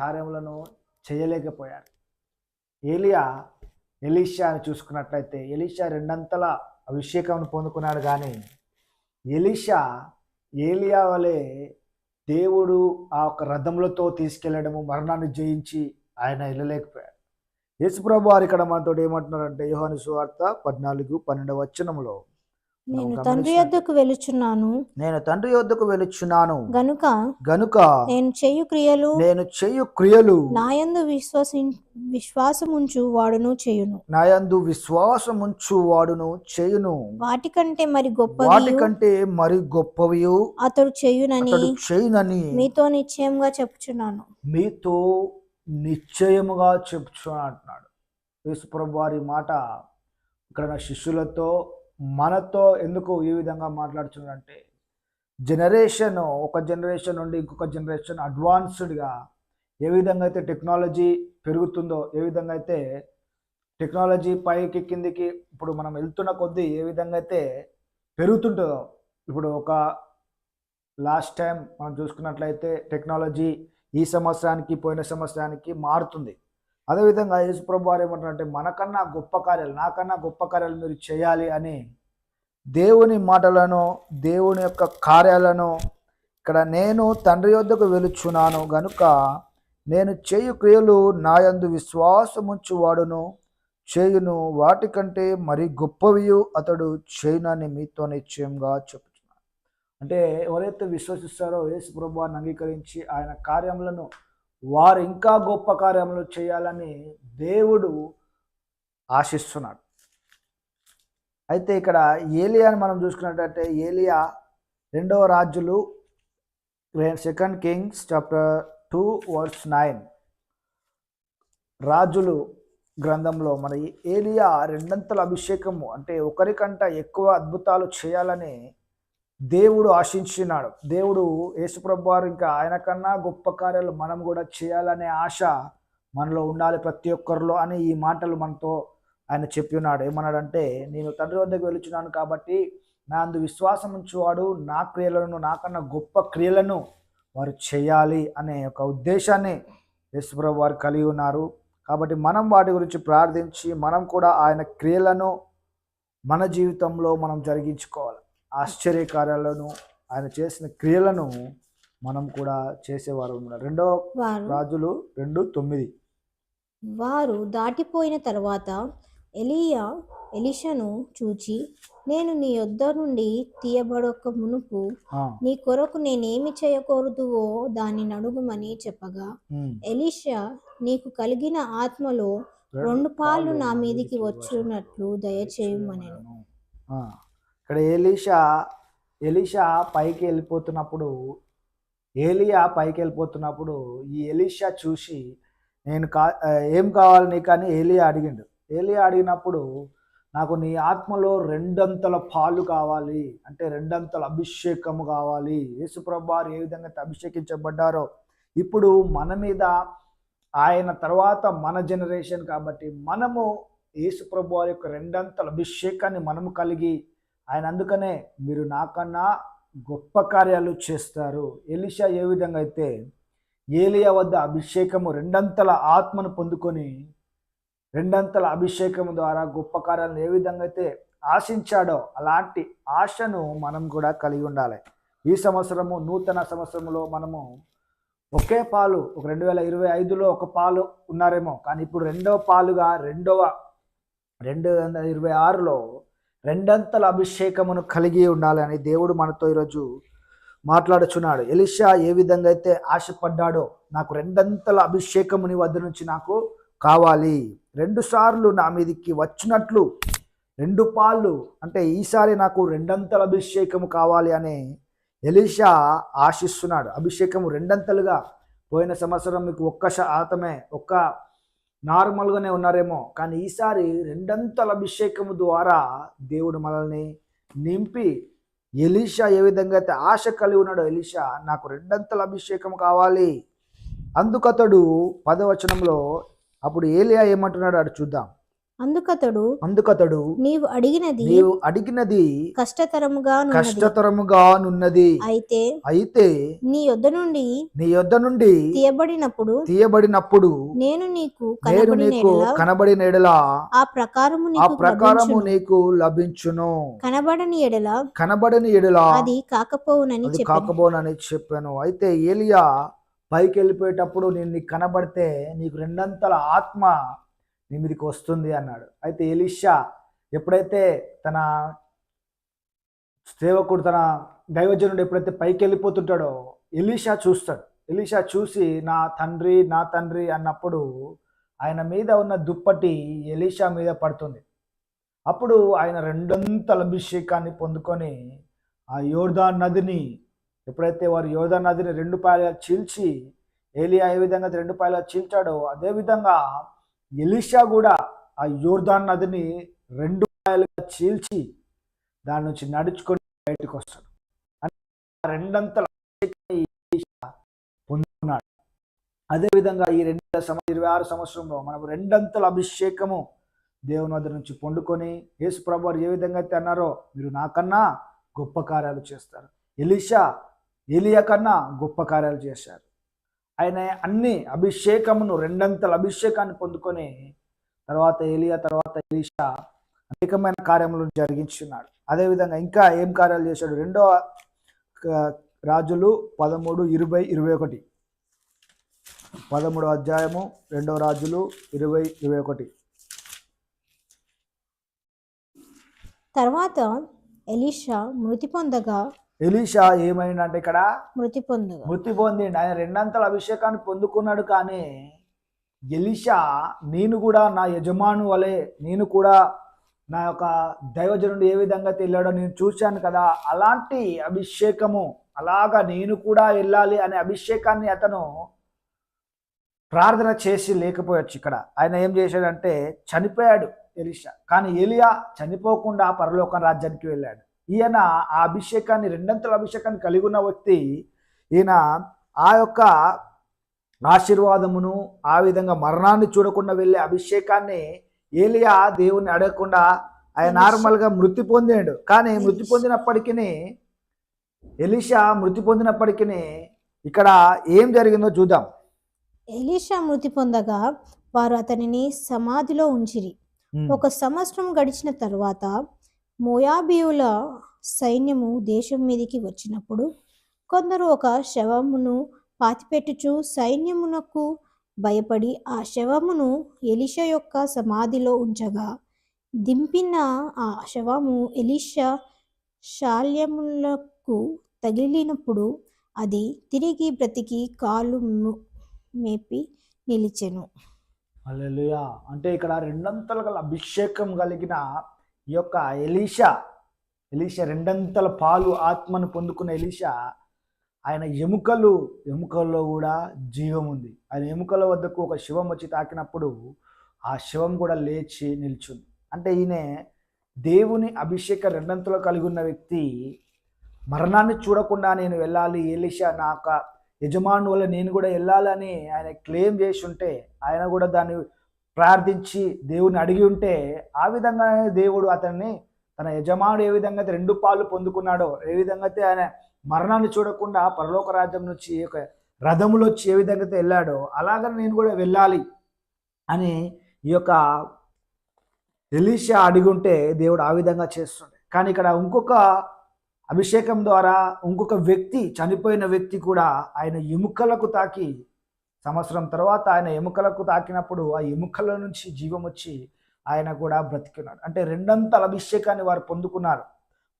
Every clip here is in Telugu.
కార్యములను చేయలేకపోయారు. ఏలియా ఎలీషాని చూసుకున్నట్లయితే ఎలీషా రెండంతల అభిషేకం పొందుకున్నాడు కానీ ఎలీషా ఏలియా వలె దేవుడు ఆ యొక్క రథములతో తీసుకెళ్ళడము మరణాన్ని జయించి ఆయన వెళ్ళలేకపోయాడు యేసుప్రభు వారు ఇక్కడ మనతో ఏమంటున్నారంటే యోహాను సువార్త పద్నాలుగు పన్నెండవ వచ్చనంలో నేను తండ్రి యొద్దకు వెలుచున్నాను. నేను తండ్రి యొద్దకు వెలుచున్నాను. గనుక గనుక నేను చేయు క్రియలు నేను చేయు క్రియలు నాయందు విశ్వసి విశ్వాసముంచు వాడును చేయును. నాయందు విశ్వాసముంచు వాడును చేయును. వాటికంటే మరి గొప్పవి వాటికంటే మరి గొప్పవి అతడు చేయునని చేయునని మీతో నిశ్చయంగా చెప్పుచున్నాను. మీతో నిశ్చయముగా చెప్తున్నా అంటున్నాడు. యేసుప్రభు వారి మాట ఇక్కడ నా శిష్యులతో మనతో ఎందుకు ఈ విధంగా మాట్లాడుతున్నారంటే జనరేషన్ ఒక జనరేషన్ నుండి ఇంకొక జనరేషన్ అడ్వాన్స్డ్గా ఏ విధంగా అయితే టెక్నాలజీ పెరుగుతుందో ఏ విధంగా అయితే టెక్నాలజీ పైకి కిందికి ఇప్పుడు మనం వెళ్తున్న కొద్దీ ఏ విధంగా అయితే పెరుగుతుంటుందో ఇప్పుడు ఒక లాస్ట్ టైం మనం చూసుకున్నట్లయితే టెక్నాలజీ ఈ సంవత్సరానికి పోయిన సంవత్సరానికి మారుతుంది. అదేవిధంగా యేసుప్రభు వారు ఏమంటారంటే మనకన్నా గొప్ప కార్యాలు నాకన్నా గొప్ప కార్యాలు మీరు చేయాలి అని దేవుని మాటలను దేవుని యొక్క కార్యాలను ఇక్కడ నేను తండ్రి వద్దకు వెలుచున్నాను. గనుక నేను చేయు క్రియలు నాయందు విశ్వాసముంచు వాడును. చేయును వాటికంటే మరి గొప్పవియు అతడు చేయునని మీతో నిశ్చయంగా చెప్తున్నాను అంటే ఎవరైతే విశ్వసిస్తారో యేసు ప్రభువాన్ని అంగీకరించి ఆయన కార్యములను వారు ఇంకా గొప్ప కార్యములు చేయాలని దేవుడు ఆశిస్తున్నాడు. అయితే ఇక్కడ ఏలియాని మనం చూసుకున్నట్టయితే ఏలియా రెండవ రాజులు second Kings chapter two words nine రాజులు గ్రంథంలో మన ఏలియా రెండంతల అభిషేకము అంటే ఒకరికంట ఎక్కువ అద్భుతాలు చేయాలని దేవుడు ఆశించినాడు. దేవుడు యేసుప్రభు వారు ఇంకా ఆయన కన్నా గొప్ప కార్యాలు మనం కూడా చేయాలనే ఆశ మనలో ఉండాలి ప్రతి ఒక్కరిలో అని ఈ మాటలు మనతో ఆయన చెప్పి ఉన్నాడు ఏమన్నాడంటే నేను తండ్రి వద్దకు వెళుచున్నాను కాబట్టి నా అందు విశ్వాసం ఉంచువాడు నా క్రియలను నాకన్నా గొప్ప క్రియలను వారు చేయాలి అనే ఒక ఉద్దేశాన్ని యేసుప్రభు వారు కలిగి ఉన్నారు. కాబట్టి మనం వాటి గురించి ప్రార్థించి మనం కూడా ఆయన క్రియలను మన జీవితంలో మనం జరిగించుకోవాలి. ఆశ్చర్య కార్యాలను ఆయన చేసిన క్రియలను మనం కూడా చేసేవారు ఉన్నారు రెండో వారు రాజులు రెండు తొమ్మిది. వారు దాటిపోయిన తర్వాత ఎలియా ఎలిషను చూచి నేను నీ యొద్ద నుండి తీయబడొక్క మునుపు నీ కొరకు నేనేమి చేయకూడదువో దాన్ని నడుగుమని చెప్పగా. ఎలీషా నీకు కలిగిన ఆత్మలో రెండు పాలు నా మీదికి వచ్చునట్లు దయచేయమనెను. ఆ, ఇక్కడ ఎలీషా ఎలీషా పైకి వెళ్ళిపోతున్నప్పుడు ఏలియా పైకి వెళ్ళిపోతున్నప్పుడు ఈ ఎలీషా చూసి నేను కా ఏం కావాలి నీకు? అని ఏలియా అడిగిండు. ఏలియా అడిగినప్పుడు నాకు నీ ఆత్మలో రెండంతల పాలు కావాలి. అంటే రెండంతల అభిషేకము కావాలి. యేసుప్రభారు ఏ విధంగా అయితే అభిషేకించబడ్డారో ఇప్పుడు మన మీద ఆయన తర్వాత మన జనరేషన్ కాబట్టి మనము యేసుప్రభు వారి యొక్క రెండంతల అభిషేకాన్ని మనము కలిగి ఆయన అందుకనే మీరు నాకన్నా గొప్ప కార్యాలు చేస్తారు. ఎలిషా ఏ విధంగా అయితే ఏలియా వద్ద అభిషేకము రెండంతల ఆత్మను పొందుకొని రెండంతల అభిషేకము ద్వారా గొప్ప కార్యాలను ఏ విధంగా అయితే ఆశించాడో అలాంటి ఆశను మనం కూడా కలిగి ఉండాలి. ఈ సంవత్సరము నూతన సంవత్సరంలో మనము ఒకే పాలు ఒక రెండు వేల ఇరవై ఐదులో ఒక పాలు ఉన్నారేమో. కానీ ఇప్పుడు రెండవ పాలుగా రెండవ రెండు వందల ఇరవై ఆరులో రెండంతల అభిషేకమును కలిగి ఉండాలని దేవుడు మనతో ఈరోజు మాట్లాడుచున్నాడు. ఎలిషా ఏ విధంగా అయితే ఆశపడ్డాడో నాకు రెండంతల అభిషేకము నీ వద్ద నుంచి నాకు కావాలి. రెండు సార్లు నా మీదికి వచ్చినట్లు రెండు పాళ్ళు అంటే ఈసారి నాకు రెండంతల అభిషేకము కావాలి అని ఎలీషా ఆశిస్తున్నాడు. అభిషేకము రెండంతలుగా పోయిన సంవత్సరం మీకు ఒక్క శాతమే ఒక్క నార్మల్గానే ఉన్నారేమో కానీ ఈసారి రెండంతల అభిషేకము ద్వారా దేవుడు మనల్ని నింపి ఎలీషా ఏ విధంగా అయితే ఆశ కలిగి ఉన్నాడో ఎలీషా నాకు రెండంతల అభిషేకం కావాలి. అందుకతడు పదవచనంలో అప్పుడు ఏలియా ఏమంటున్నాడు అటు చూద్దాం. అందుకతడు అందుకతడు నీవు అడిగినది నీవు అడిగినది కష్టతరముగా కష్టతరముగా నున్నది. అయితే అయితే నీ యొద్ద నుండి నీ యొద్ద నుండి తీయబడినప్పుడు తీయబడినప్పుడు నేను నీకు నేను కనబడిన నీకు ఎడల కనబడిన ఎడల ఆ ప్రకారము ఆ నీకు ప్రకారము. నీకు లభించును. కనబడని ఎడల కనబడని ఎడల అది కాకపోవునని కాకబోనని చెప్పాను. అయితే ఏలియా పైకి వెళ్ళిపోయేటప్పుడు నేను నీకు కనబడితే నీకు రెండంతల ఆత్మ నీ మీదకి వస్తుంది అన్నాడు. అయితే ఎలిషా ఎప్పుడైతే తన సేవకుడు తన దైవజనుడు ఎప్పుడైతే పైకి వెళ్ళిపోతుంటాడో ఎలీషా చూస్తాడు. ఎలీషా చూసి నా తండ్రి నా తండ్రి అన్నప్పుడు ఆయన మీద ఉన్న దుప్పటి ఎలీషా మీద పడుతుంది. అప్పుడు ఆయన రెండంతల అభిషేకాన్ని పొందుకొని ఆ యోర్దాన్ నదిని ఎప్పుడైతే వారు యోధా నదిని రెండు పాయలుగా చీల్చి ఏలియా ఏ విధంగా రెండు పాయలుగా చీల్చాడో అదే విధంగా ఎలీషా కూడా ఆ యోర్దాన్ నదిని రెండు కాయలుగా చీల్చి దాని నుంచి నడుచుకొని బయటకు వస్తాడు. ఆ రెండంతల పొందుకున్నాడు. అదేవిధంగా ఈ రెండు వేల ఇరవై ఆరు సంవత్సరంలో మనకు రెండంతల అభిషేకము దేవుని వద్ద నుంచి పొండుకొని యేసు ప్రభు ఏ విధంగా అయితే అన్నారో మీరు నాకన్నా గొప్ప కార్యాలు చేస్తారు. ఎలీషా ఎలియా కన్నా గొప్ప కార్యాలు చేశారు. ఆయన అన్ని అభిషేకమును రెండంతల అభిషేకాన్ని పొందుకొని తర్వాత ఏలియా తర్వాత ఎలీషా అనేకమైన కార్యములను జరిగించున్నాడు. అదేవిధంగా ఇంకా ఏం కార్యాలు చేశాడు? రెండో రాజులు పదమూడు ఇరవై ఇరవై ఒకటి. పదమూడో అధ్యాయము రెండో రాజులు ఇరవై ఇరవై ఒకటి. తర్వాత ఎలీషా మృతి పొందగా ఎలీషా ఏమైందంటే ఇక్కడ మృతి పొందగా. మృతి పొందిండు. ఆయన రెండంతల అభిషేకాన్ని పొందుకున్నాడు కానీ ఎలిషా నేను కూడా నా యజమాను వలె నేను కూడా నా యొక్క దైవజనుడు ఏ విధంగా వెళ్ళాడో నేను చూశాను కదా. అలాంటి అభిషేకము అలాగా నేను కూడా వెళ్ళాలి అనే అభిషేకాన్ని అతను ప్రార్థన చేసి లేకపోయచ్చు ఇక్కడ. ఆయన ఏం చేశాడంటే చనిపోయాడు ఎలిషా. కానీ ఏలియా చనిపోకుండా పరలోక రాజ్యానికి వెళ్ళాడు. ఈయన ఆ అభిషేకాన్ని రెండంతల అభిషేకాన్ని కలిగి ఉన్న వ్యక్తి ఈయన ఆ యొక్క ఆశీర్వాదమును ఆ విధంగా మరణాన్ని చూడకుండా వెళ్ళే అభిషేకాన్ని ఏలియా దేవుని అడగకుండా ఆయన నార్మల్గా మృతి పొందాడు. కానీ మృతి పొందినప్పటికీ ఎలిషా మృతి పొందినప్పటికీ ఇక్కడ ఏం జరిగిందో చూద్దాం. ఎలీషా మృతి పొందగా వారు అతనిని సమాధిలో ఉంచిరి. ఒక సంవత్సరం గడిచిన తరువాత మోయాబీయుల సైన్యము దేశం మీదికి వచ్చినప్పుడు కొందరు ఒక శవమును పాతిపెట్టుచు సైన్యమునకు భయపడి ఆ శవమును ఎలిష యొక్క సమాధిలో ఉంచగా దింపిన ఆ శవము ఎలిషా శాల్యములకు తగిలినప్పుడు అది తిరిగి బ్రతికి కాలు మేపి నిలిచెను. అంటే ఇక్కడ రెండంతలు గల అభిషేకం కలిగిన ఈ యొక్క ఎలీషా ఎలీషా రెండంతల పాలు ఆత్మను పొందుకున్న ఎలీషా ఆయన ఎముకలు ఎముకల్లో కూడా జీవం ఉంది. ఆయన ఎముకల వద్దకు ఒక శివం వచ్చి తాకినప్పుడు ఆ శివం కూడా లేచి నిల్చుంది. అంటే ఈయన దేవుని అభిషేక రెండంతలో కలిగి ఉన్న వ్యక్తి. మరణాన్ని చూడకుండా నేను వెళ్ళాలి ఎలీషా నా యొక్క యజమాను వల్ల నేను కూడా వెళ్ళాలని ఆయన క్లెయిమ్ చేసి ఉంటే ఆయన కూడా దాన్ని ప్రార్థించి దేవుని అడిగి ఉంటే ఆ విధంగానే దేవుడు అతన్ని తన యజమానుడు ఏ విధంగా అయితే రెండు పాలు పొందుకున్నాడో ఏ విధంగా అయితే ఆయన మరణాన్ని చూడకుండా పరలోక రాజ్యం నుంచి ఒక రథములో వచ్చి ఏ విధంగా అయితే వెళ్ళాడో అలాగనే నేను కూడా వెళ్ళాలి అని ఈ యొక్క ఎలీషా అడిగి ఉంటే దేవుడు ఆ విధంగా చేస్తుండే. కానీ ఇక్కడ ఇంకొక అభిషేకం ద్వారా ఇంకొక వ్యక్తి చనిపోయిన వ్యక్తి కూడా ఆయన ఎముకలకు తాకి సంవత్సరం తర్వాత ఆయన ఎముకలకు తాకినప్పుడు ఆ ఎముకల నుంచి జీవం వచ్చి ఆయన కూడా బ్రతికున్నాడు అంటే రెండంతల అభిషేకాన్ని వారు పొందుకున్నారు.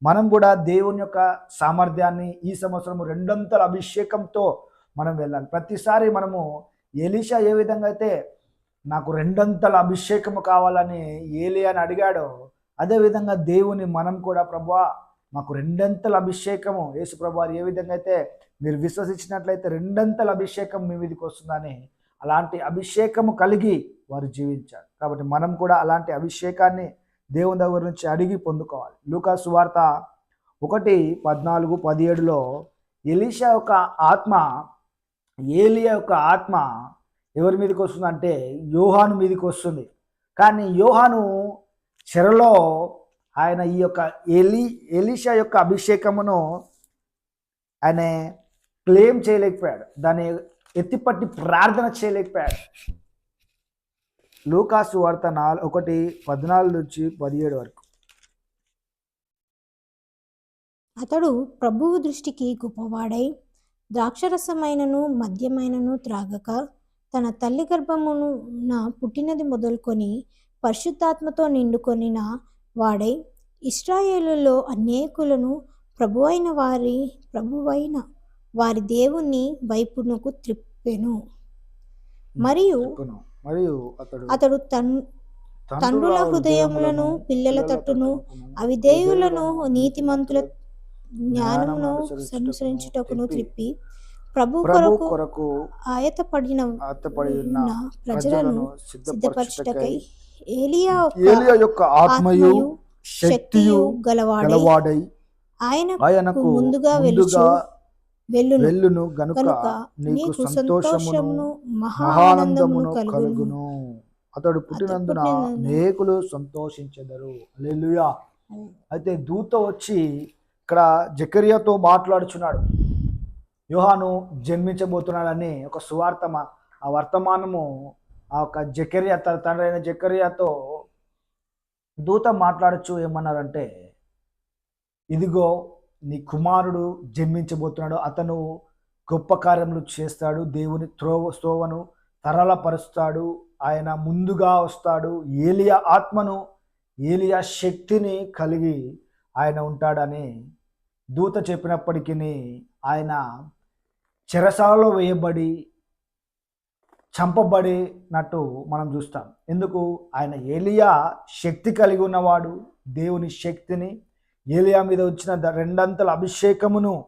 మనం కూడా దేవుని యొక్క సామర్థ్యాన్ని ఈ సంవత్సరం రెండంతల అభిషేకంతో మనం వెళ్ళాలి. ప్రతిసారి మనము ఎలీషా ఏ విధంగా అయితే నాకు రెండంతల అభిషేకము కావాలని ఏలి అని అడిగాడో అదేవిధంగా దేవుని మనం కూడా ప్రభువా మాకు రెండంతల అభిషేకము. యేసు ప్రభు ఏ విధంగా అయితే మీరు విశ్వసించినట్లయితే రెండంతల అభిషేకం మీ మీదకి వస్తుందని అలాంటి అభిషేకము కలిగి వారు జీవించారు. కాబట్టి మనం కూడా అలాంటి అభిషేకాన్ని దేవుని దగ్గర నుంచి అడిగి పొందుకోవాలి. లూకా సువార్త ఒకటి పద్నాలుగు పదిహేడులో ఎలీషా యొక్క ఆత్మ ఏలియా యొక్క ఆత్మ ఎవరి మీదకి వస్తుంది అంటే యోహాను మీదకి వస్తుంది. కానీ యోహాను చెరలో ఆయన ఈ యొక్క ఎలి ఎలీషా యొక్క అభిషేకమును ఆయన క్లెయిమ్ చేయలేకపోయాడు. దాన్ని ఎత్తిపట్టి ప్రార్థన చేయలేకపోయాడు. లూకాసు వార్త నాలుగు ఒకటి పద్నాలుగు నుంచి పదిహేడు వరకు. అతడు ప్రభువు దృష్టికి గొప్పవాడై ద్రాక్షరసమైనను మద్యమైనను త్రాగక తన తల్లి గర్భమును పుట్టినది మొదలుకొని పరిశుద్ధాత్మతో నిండుకొనిన వాడై ఇస్రాయేలులో అనేకులను ప్రభువైన వారి ప్రభువైన వారి దేవుని వైపునకు త్రిప్పెను మరియు. మరియు అతడు అతడు తన్ తండ్రుల హృదయములను పిల్లల తట్టును అవిధేయులను నీతిమంతుల జ్ఞానమును అనుసరించుటకును త్రిప్పి ప్రభు కొరకు ఆయతపడిన ప్రజలను సిద్ధపరచుటకై ఏలియా యొక్క ఏలియా యొక్క ఆత్మయు శక్తియు గలవాడై. ఆయన ఆయనకు ముందుగా వెల్లును. వెళ్ళును గనుక నీకు సంతోషమును మహానందమును కలుగును. అతడు పుట్టినందున అనేకులు సంతోషించెదరు. హల్లెలూయా. అయితే దూత వచ్చి ఇక్కడ జకరియాతో మాట్లాడుచున్నాడు. యోహాను జన్మించబోతున్నాడని ఒక సువార్తమ ఆ వర్తమానము ఆ యొక్క జకరియా తన తండ్రి అయిన జకరియాతో దూత మాట్లాడచ్చు ఏమన్నారంటే ఇదిగో నీ కుమారుడు జన్మించబోతున్నాడు. అతను గొప్ప కార్యములు చేస్తాడు. దేవుని త్రోవ స్తోవను తరలపరుస్తాడు ఆయన ముందుగా వస్తాడు. ఏలియా ఆత్మను ఏలియా శక్తిని కలిగి ఆయన ఉంటాడని దూత చెప్పినప్పటికీ ఆయన చెరసాలలో వేయబడి చంపబడినట్టు మనం చూస్తాం. ఎందుకు? ఆయన ఏలియా శక్తి కలిగి ఉన్నవాడు దేవుని శక్తిని ఏలియా మీద వచ్చిన రెండంతల అభిషేకమును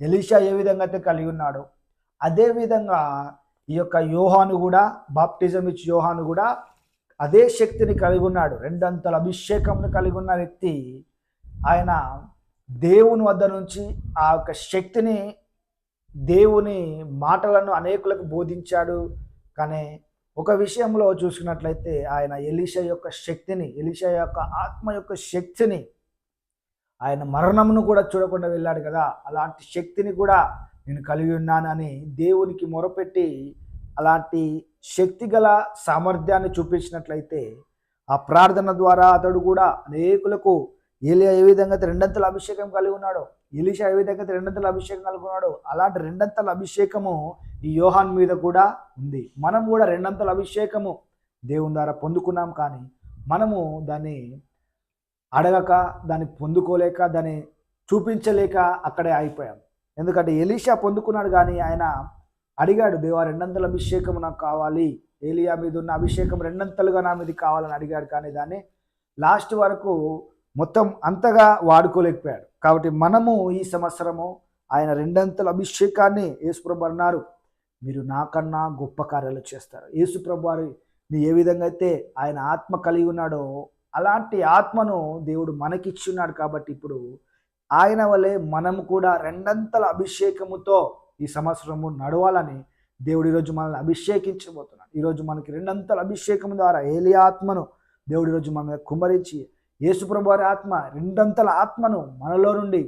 ఎలీషా ఏ విధంగా అయితే కలిగి ఉన్నాడో అదేవిధంగా ఈ యొక్క యోహాను కూడా బాప్టిజం ఇచ్చి యోహాను కూడా అదే శక్తిని కలిగి ఉన్నాడు. రెండంతల అభిషేకమును కలిగి ఉన్న వ్యక్తి ఆయన దేవుని వద్ద నుంచి ఆ యొక్క శక్తిని దేవుని మాటలను అనేకులకు బోధించాడు. కానీ ఒక విషయంలో చూసుకున్నట్లయితే ఆయన ఎలీషా యొక్క శక్తిని ఎలీషా యొక్క ఆత్మ యొక్క శక్తిని ఆయన మరణమును కూడా చూడకుండా వెళ్ళాడు కదా. అలాంటి శక్తిని కూడా నేను కలిగి ఉన్నానని దేవునికి మొరపెట్టి అలాంటి శక్తి గల సామర్థ్యాన్ని చూపించినట్లయితే ఆ ప్రార్థన ద్వారా అతడు కూడా అనేకులకు ఏలియా ఏ విధంగా రెండంతల అభిషేకం కలిగి ఉన్నాడో ఎలిషా ఏ విధంగా అయితే రెండంతల అభిషేకం కలుగున్నాడు అలాంటి రెండంతల అభిషేకము ఈ యోహాన్ మీద కూడా ఉంది. మనం కూడా రెండంతల అభిషేకము దేవుని ద్వారా పొందుకున్నాం కానీ మనము దాన్ని అడగక దాన్ని పొందుకోలేక దాన్ని చూపించలేక అక్కడే అయిపోయాం ఎందుకంటే ఎలీషా పొందుకున్నాడు కానీ ఆయన అడిగాడు దేవా రెండంతల అభిషేకం నాకు కావాలి. ఏలియా మీద ఉన్న అభిషేకం రెండంతలుగా నా మీద కావాలని అడిగాడు కానీ దాన్ని లాస్ట్ వరకు మొత్తం అంతగా వాడుకోలేకపోయాడు. కాబట్టి మనము ఈ సంవత్సరము ఆయన రెండంతల అభిషేకాన్ని యేసుప్రభు అన్నారు. మీరు నాకన్నా గొప్ప కార్యాలు చేస్తారు. యేసుప్రభు వారు నీ ఏ విధంగా అయితే ఆయన ఆత్మ కలిగి ఉన్నాడో అలాంటి ఆత్మను దేవుడు మనకిచ్చున్నాడు కాబట్టి ఇప్పుడు ఆయన వలె మనము కూడా రెండంతల అభిషేకముతో ఈ సంవత్సరము నడవాలని దేవుడు ఈరోజు మనల్ని అభిషేకించబోతున్నాడు. ఈరోజు మనకి రెండంతల అభిషేకం ద్వారా ఏలి ఆత్మను దేవుడు ఈరోజు మన మీద కుమరించి యేసుప్రభు వారి ఆత్మ రెండంతల ఆత్మను మనలో నుండి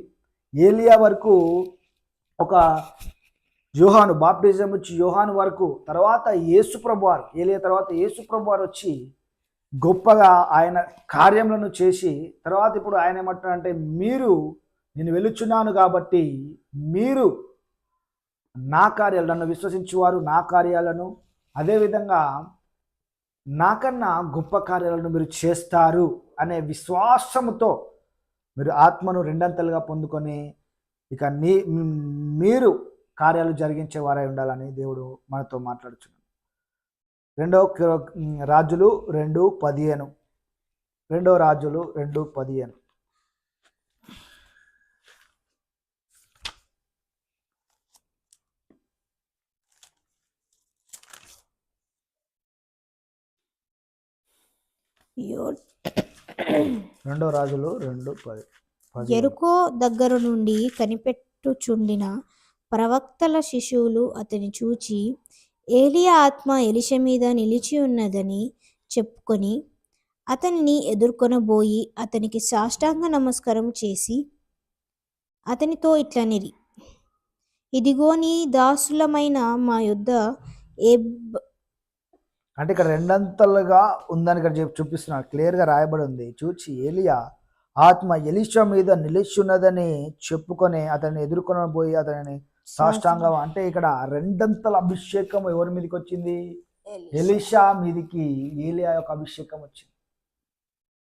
ఏలియా వరకు ఒక యోహాను బాప్టిజం వచ్చి యోహాను వరకు తర్వాత యేసుప్రభు వారు ఏలియా తర్వాత యేసుప్రభు వారు వచ్చి గొప్పగా ఆయన కార్యములను చేసి తర్వాత ఇప్పుడు ఆయన ఏమంటున్నారంటే మీరు నేను వెలుచున్నాను కాబట్టి మీరు నా కార్యాలు నన్ను విశ్వసించేవారు నా కార్యాలను అదేవిధంగా నాకన్నా గొప్ప కార్యాలను మీరు చేస్తారు. అనే విశ్వాసముతో మీరు ఆత్మను రెండంతలుగా పొందుకొని ఇక నీ మీరు కార్యాలు జరిగించే వారై ఉండాలని దేవుడు మనతో మాట్లాడుచున్నాడు. రెండో రాజులు రెండు పదిహేను. రెండో రాజులు రెండు పదిహేను. యో- రెండో రాజులు రెండు పది ఎరుకో దగ్గర నుండి కనిపెట్టుచుండిన ప్రవక్తల శిశువులు అతని చూచి ఏలియా ఆత్మ ఎలిష మీద నిలిచి ఉన్నదని చెప్పుకొని అతనిని ఎదుర్కొనబోయి అతనికి సాష్టాంగ నమస్కారం చేసి అతనితో ఇట్లనిరి ఇదిగో నీ దాసులమైన మా యొద్ద ఏ అంటే ఇక్కడ రెండంతలుగా ఉందని ఇక్కడ చెప్పి చూపిస్తున్నారు క్లియర్గా రాయబడి ఉంది చూచి ఏలియా ఆత్మ ఎలిషా మీద నిలిచున్నదని చెప్పుకొని అతన్ని ఎదుర్కొని పోయి అతనిని సాష్టాంగం. అంటే ఇక్కడ రెండంతల అభిషేకం ఎవరి మీదకి వచ్చింది? ఎలిషా. మీదికి ఏలియా యొక్క అభిషేకం వచ్చింది.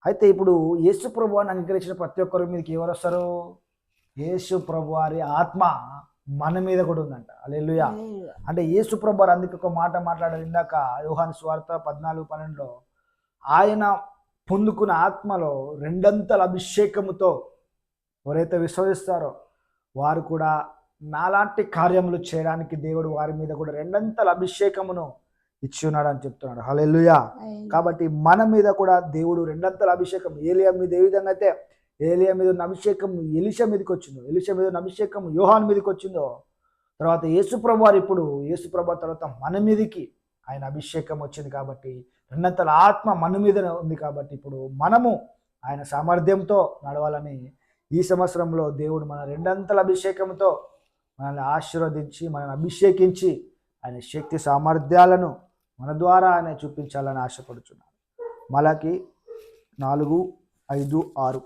అయితే ఇప్పుడు యేసు ప్రభువాన్ని అంగీకరించిన ప్రతి ఒక్కరి మీదకి ఎవరు వస్తారు? యేసు ప్రభు వారి ఆత్మ. మన మీద కూడా ఉందంట. అలెలుయా అంటే యేసు ప్రభు వారు అందుకే ఒక మాట మాట్లాడారు ఇందాక యోహాన్ స్వార్థ పద్నాలుగు పన్నెండులో. ఆయన పొందుకున్న ఆత్మలో రెండంతల అభిషేకముతో ఎవరైతే విశ్వసిస్తారో వారు కూడా నాలాంటి కార్యములు చేయడానికి దేవుడు వారి మీద కూడా రెండంతల అభిషేకమును ఇచ్చి ఉన్నాడు అని చెప్తున్నాడు హలెలుయా కాబట్టి మన మీద కూడా దేవుడు రెండంతల అభిషేకం. ఏలియా మీద ఏ విధంగా అయితే ఏలియా మీద ఉన్న అభిషేకం ఎలిషా మీదకి వచ్చిందో ఎలిషా మీద ఉన్న అభిషేకం యోహాన్ మీదకి వచ్చిందో తర్వాత యేసుప్రభు వారు ఇప్పుడు యేసుప్రభు తర్వాత మన మీదకి ఆయన అభిషేకం వచ్చింది కాబట్టి రెండంతల ఆత్మ మన మీద ఉంది కాబట్టి ఇప్పుడు మనము ఆయన సామర్థ్యంతో నడవాలని ఈ సంవత్సరంలో దేవుడు మన రెండంతల అభిషేకంతో మనల్ని ఆశీర్వదించి మనల్ని అభిషేకించి ఆయన శక్తి సామర్థ్యాలను మన ద్వారా ఆయన చూపించాలని ఆశపడుచున్నాను మలకి నాలుగు ఐదు ఆరు.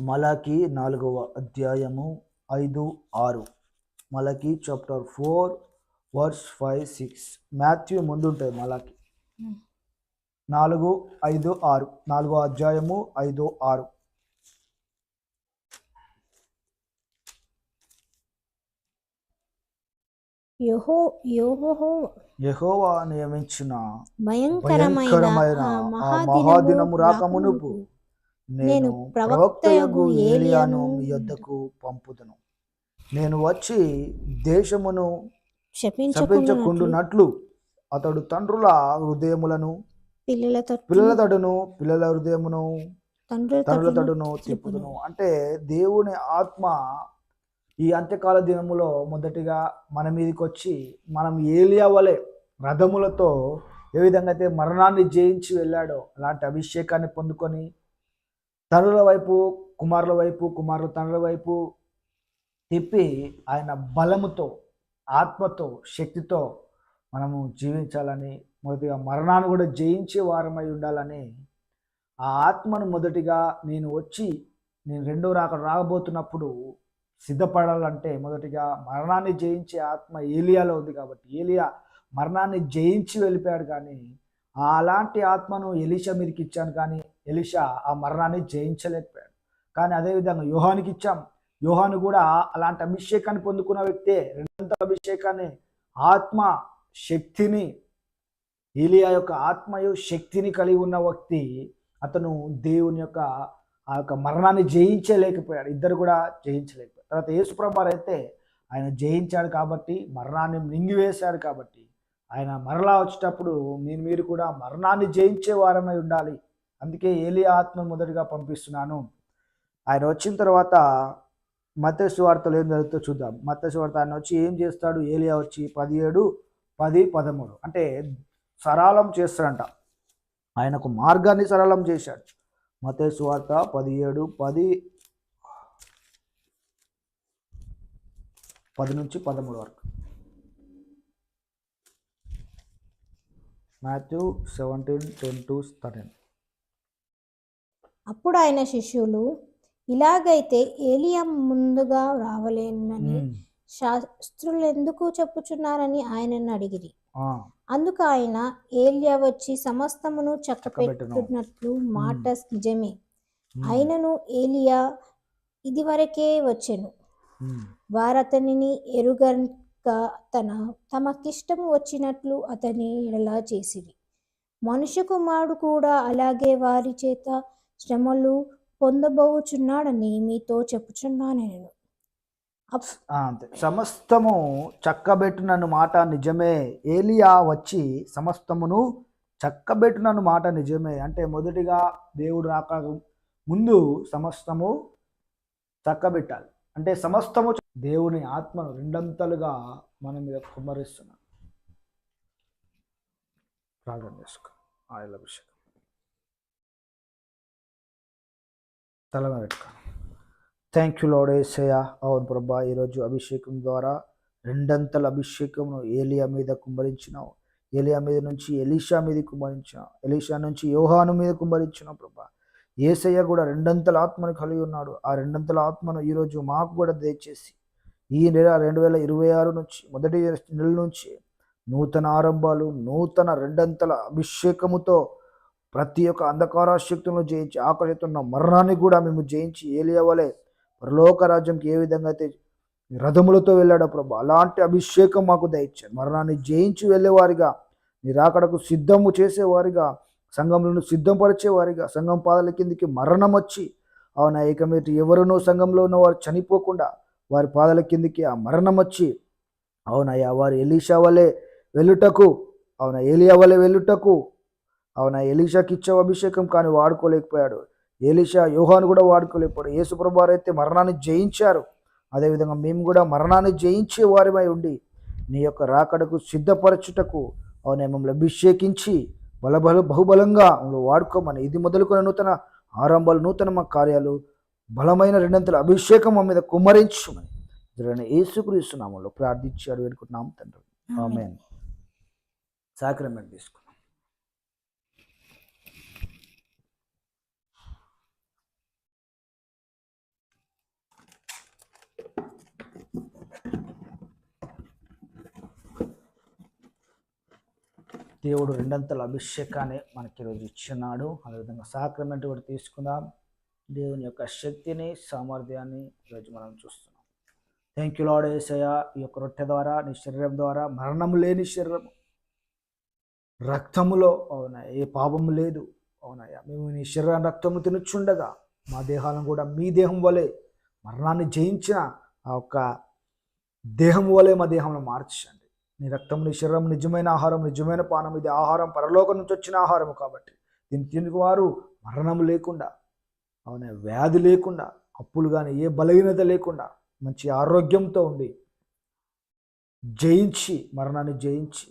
మలకి నాలుగవ అధ్యాయము ఐదు ఆరు. Malachi chapter four verse five six. Matthew ముందు ఉంటుంది మలకి నాలుగు ఐదు ఆరు. నాలుగో అధ్యాయము ఐదు ఆరు. యహో యోహో యెహోవా నియమించిన భయంకరమైన మహాదినము రాకమునుపు నేను ప్రవక్తయగు ఏలియాను మీ యొద్దకు పంపుదును. నేను వచ్చి దేశమును శపించకుండా శపించకుండునట్లు అతడు తండ్రుల హృదయములను పిల్లల పిల్లల తడును పిల్లల హృదయమును తండ్రుల తడును తిప్పుదును అంటే దేవుని ఆత్మ ఈ అంత్యకాల దినములో మొదటిగా మన మీదకి వచ్చి మనం ఏలియా వలె రథములతో ఏ విధంగా అయితే మరణాన్ని జయించి వెళ్ళాడో అలాంటి అభిషేకాన్ని పొందుకొని తనుల వైపు కుమారుల వైపు కుమారుల తండ్రుల వైపు తిప్పి ఆయన బలముతో ఆత్మతో శక్తితో మనము జీవించాలని మొదటిగా మరణాన్ని కూడా జయించే వారమై ఉండాలని ఆ ఆత్మను మొదటిగా నేను వచ్చి నేను రెండో రాక రాబోతున్నప్పుడు సిద్ధపడాలంటే మొదటిగా మరణాన్ని జయించే ఆత్మ ఏలియాలో ఉంది కాబట్టి ఏలియా మరణాన్ని జయించి వెళ్ళిపోయాడు కానీ అలాంటి ఆత్మను ఎలిషా మీదకి ఇచ్చాను కానీ ఎలిషా ఆ మరణాన్ని జయించలేకపోయాడు. కానీ అదేవిధంగా యోహానికి ఇచ్చాం. యోహాను కూడా అలాంటి అభిషేకాన్ని పొందుకున్న వ్యక్తే రెండంత అభిషేకాన్ని ఆత్మ శక్తిని ఏలియా యొక్క ఆత్మయు శక్తిని కలిగి ఉన్న వ్యక్తి అతను దేవుని యొక్క ఆ యొక్క మరణాన్ని జయించలేకపోయాడు. ఇద్దరు కూడా జయించలేకపోయారు. తర్వాత యేసుప్రభారు అయితే ఆయన జయించాడు కాబట్టి మరణాన్ని మింగివేశాడు కాబట్టి ఆయన మరలా వచ్చేటప్పుడు నేను మీరు కూడా మరణాన్ని జయించే వారమై ఉండాలి. అందుకే ఏలి ఆత్మ మొదటిగా పంపిస్తున్నాను. ఆయన వచ్చిన తర్వాత మత్స్సు వార్తలు ఏం జరుగుతుందో చూద్దాం. మత్స్సు వార్త ఆయన వచ్చి ఏం చేస్తాడు? ఏలియా వచ్చి పదిహేడు పది పదమూడు. అంటే సరళం చేస్తాడంట. ఆయనకు మార్గాన్ని సరళం చేశాడు. మతేసు వార్త పదిహేడు పది పది నుంచి పదమూడు వరకు. Matthew seventeen ten to thirteen. అప్పుడు ఆయన శిష్యులు ఇలాగైతే ఏలియా ముందుగా రావలేనని శాస్త్రులు ఎందుకు చెప్పుచున్నారని ఆయనను అడిగిరి. అందుకు ఆయన ఏలియా వచ్చి సమస్తమును చక్కబెట్టును. చక్కపెట్టున్నట్లు మాట నిజమే. అయినను ఏలియా ఇదివరకే వచ్చెను. వారతనిని ఎరుగక తన తమకిష్టము వచ్చినట్లు అతని ఎడలా చేసిరి. మనుష్య కుమారుడు కూడా అలాగే వారి చేత శ్రమలు పొందబోచున్నాడని మీతో చెప్పుచున్నాను నేను. అంతే. సమస్తము చక్కబెట్టునను మాట నిజమే. ఏలియా వచ్చి సమస్తమును చక్కబెట్టునను మాట నిజమే. అంటే మొదటిగా దేవుడు రాక ముందు సమస్తము చక్కబెట్టాలి. అంటే సమస్తము దేవుని ఆత్మను రెండంతలుగా మన మీద కుమ్మరిస్తున్నాను ప్రార్థన చేసుకో ఆయిల్ అభిషేకం. తల పెట్టుకో. థ్యాంక్ యూ లోడ్ ఏసయ్య అవును ప్రభా ఈరోజు అభిషేకం ద్వారా రెండంతల అభిషేకంను ఏలియా మీద కుమ్మరించినావు. ఏలియా మీద నుంచి ఎలీషా మీద కుమ్మరించినావు. ఎలీషా నుంచి యోహాను మీద కుమ్మరించినావు ప్రభా. ఏసయ్య కూడా రెండంతల ఆత్మను కలిగి ఉన్నాడు. ఆ రెండంతల ఆత్మను ఈరోజు మాకు కూడా దయచేసి ఈ నెల రెండు వేల ఇరవై ఆరు నుంచి మొదటి నెల నుంచి నూతన ఆరంభాలు నూతన రెండంతల అభిషేకముతో ప్రతి ఒక్క అంధకార శక్తులను జయించి ఆకలితున్న మరణాన్ని కూడా మేము జయించి ఏలియా పరలోక రాజ్యంకి ఏ విధంగా అయితే రథములతో వెళ్ళాడో ప్రభు అలాంటి అభిషేకం మాకు దయచారు మరణాన్ని జయించి వెళ్ళేవారిగా నీ రాకడకు సిద్ధము చేసేవారిగా సంఘంలో సిద్ధపరిచేవారిగా సంఘం పాదాల కిందికి మరణం వచ్చి అవునా ఇక మీరు ఎవరునో సంఘంలో ఉన్నవారు చనిపోకుండా వారి పాదాల కిందికి ఆ మరణం వచ్చి అవునయ్యా వారు ఎలీషా వలె వెళ్ళుటకు అవునా ఏలియా వలె వెళ్ళుటకు అవునా ఎలీషాకి ఇచ్చావు అభిషేకం కానీ వాడుకోలేకపోయాడు. ఏలీషా యోహాను కూడా వాడుకోలేకపోయాడు. యేసుప్రభువారు అయితే మరణాన్ని జయించారు. అదేవిధంగా మేము కూడా మరణాన్ని జయించే వారిమై ఉండి నీ యొక్క రాకడకు సిద్ధపరచుటకు అవున మమ్మల్ని అభిషేకించి బలబల బహుబలంగా మమ్మల్ని వాడుకోమని. ఇది మొదలుకొని నూతన ఆరంభాలు నూతన మా కార్యాలు బలమైన రెండంతల అభిషేకం మా మీద కుమ్మరించుమని. ఇద్దరైన యేసుక్రీస్తునామంలో ప్రార్థించాడు అనుకుంటున్నాం తండ్రి. ఆమె సాక్రమెంట్ తీసుకున్నాం దేవుడు రెండంతల అభిషేకాన్ని మనకి ఈరోజు ఇచ్చినాడు అదేవిధంగా సాక్రమెంట్ కూడా తీసుకుందాం. దేవుని యొక్క శక్తిని సామర్థ్యాన్ని ఈరోజు మనం చూస్తున్నాం. థ్యాంక్ యూ లాడ్ ఏసయ ఈ యొక్క రొట్టె ద్వారా నీ శరీరం ద్వారా మరణం లేని శరీరం రక్తములో అవునా ఏ పాపము లేదు అవునయ్యా మేము నీ శరీరం రక్తము తినుచుండగా మా దేహాలను కూడా మీ దేహం వలె మరణాన్ని జయించిన ఆ యొక్క దేహం వలె మా దేహంలో మార్చండి. నీ రక్తం నీ శరీరం నిజమైన ఆహారం నిజమైన పానం. ఇది ఆహారం పరలోకం నుంచి వచ్చిన ఆహారం కాబట్టి. దీన్ని తిని వారు మరణం లేకుండా అవునా? వ్యాధి లేకుండా అప్పులు కానీ ఏ బలహీనత లేకుండా మంచి ఆరోగ్యంతో ఉండి జయించి మరణాన్ని జయించి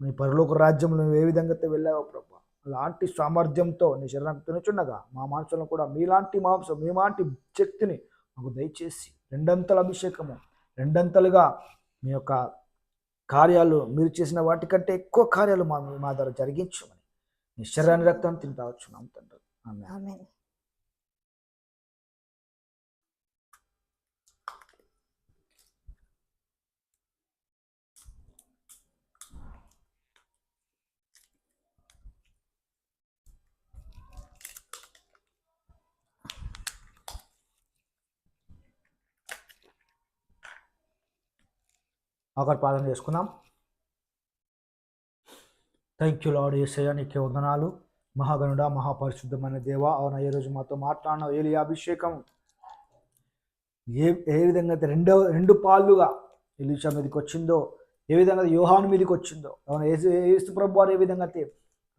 నీ పరలోక రాజ్యంలో నువ్వు ఏ విధంగా వెళ్ళావు వెళ్ళావో ప్రభా అలాంటి సామర్థ్యంతో నీ శరీరాన్ని తినుచుండగా మా మాంసంలో కూడా మీలాంటి మాంసం మీ లాంటి శక్తిని మాకు దయచేసి రెండంతల అభిషేకము రెండంతలుగా మీ యొక్క కార్యాలు మీరు చేసిన వాటికంటే ఎక్కువ కార్యాలు మా మా ద్వారా జరిగించమని నీ శరీరాన్ని రక్తాన్ని తింటా వచ్చున్నాం తండ్రి. ఆమె ఒకటి ప్రార్థన చేసుకుందాం. థ్యాంక్ యూ లాడ్ ఏసయ్య నీకే వందనాలు. మహాగణుడ మహాపరిశుద్ధమైన దేవ అవున ఏ రోజు మాతో మాట్లాడినావు? ఏలి అభిషేకం. ఏ ఏ విధంగా అయితే రెండో రెండు పాళ్ళుగా ఎలీషా మీదకి వచ్చిందో ఏ విధంగా యోహాన్ మీదకి వచ్చిందో అవున ఏసు ఏసు ప్రభు వారు ఏ విధంగా అయితే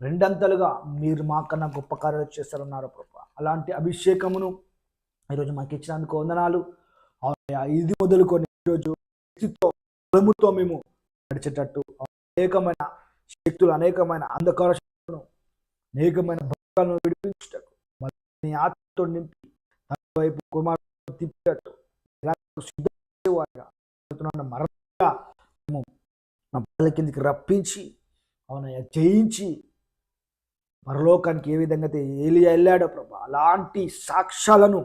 రెండంతలుగా మీరు మాకన్నా గొప్ప కార్యాలు చేస్తారన్నారు ప్రభు. అలాంటి అభిషేకమును ఈరోజు మాకు ఇచ్చినందుకు వందనాలు. ఇది మొదలుకొని ఈరోజు బలముతో మేము నడిచేటట్టు అనేకమైన శక్తులు అనేకమైన అంధకార శక్తులను అనేకమైన భక్తులను విడిపించటకు నీ ఆత్మతో నింపి తన వైపు కుమారు తిప్పేటట్టు ఇలాగ మరణంగా మేము నా బాల కిందికి రప్పించి అవునయ్యా జయించి పరలోకానికి ఏ విధంగా అయితే ఏలియా వెళ్ళాడో ప్రభా అలాంటి సాక్ష్యాలను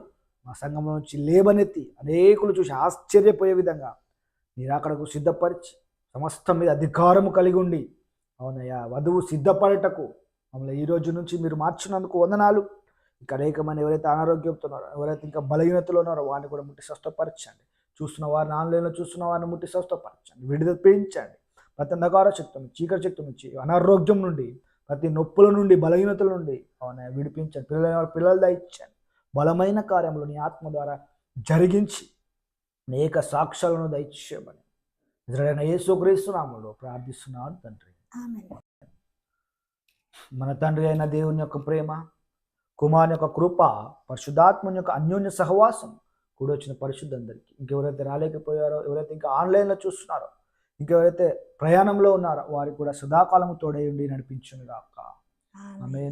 మా సంఘం నుంచి లేవనెత్తి అనేకులు చూసి ఆశ్చర్యపోయే విధంగా మీరు సిద్ధపరిచి సమస్తం మీద అధికారము కలిగి ఉండి అవునయ్యా వధువు సిద్ధపడటకు మమ్మల్ని ఈ రోజు నుంచి మీరు మార్చినందుకు వందనాలు. ఇక అనేకమైన ఎవరైతే అనారోగ్యంతో ఉన్నారో ఎవరైతే ఇంకా బలహీనతలో ఉన్నారో వారిని కూడా ముట్టి స్వస్థపరచండి. చూస్తున్న వారిని ఆన్లైన్లో చూస్తున్న వారిని ముట్టి స్వస్థపరచండి. విడుదల పెంచండి. ప్రతి అంధకార శక్తి నుంచి చీకటి శక్తి నుంచి అనారోగ్యం నుండి ప్రతి నొప్పుల నుండి బలహీనతల నుండి అవునా విడిపించండి. పిల్లల పిల్లలు దయచండి బలమైన కార్యములు నీ ఆత్మ ద్వారా జరిగించి అనేక సాక్ష్యాలను దయచేయమని. ఇతరుడైన యేసుక్రీస్తునామంలో ప్రార్థిస్తున్నాను తండ్రి. మన తండ్రి అయిన దేవుని యొక్క ప్రేమ కుమారుని యొక్క కృప పరిశుద్ధాత్మని యొక్క అన్యోన్య సహవాసం కూడి వచ్చిన పరిశుద్ధ అందరికీ. ఇంకెవరైతే రాలేకపోయారో ఎవరైతే ఇంకా ఆన్లైన్లో చూస్తున్నారో ఇంకెవరైతే ప్రయాణంలో ఉన్నారో వారికి కూడా సదాకాలము తోడై ఉండి నడిపించును గాక ఆమేన్. ఆమె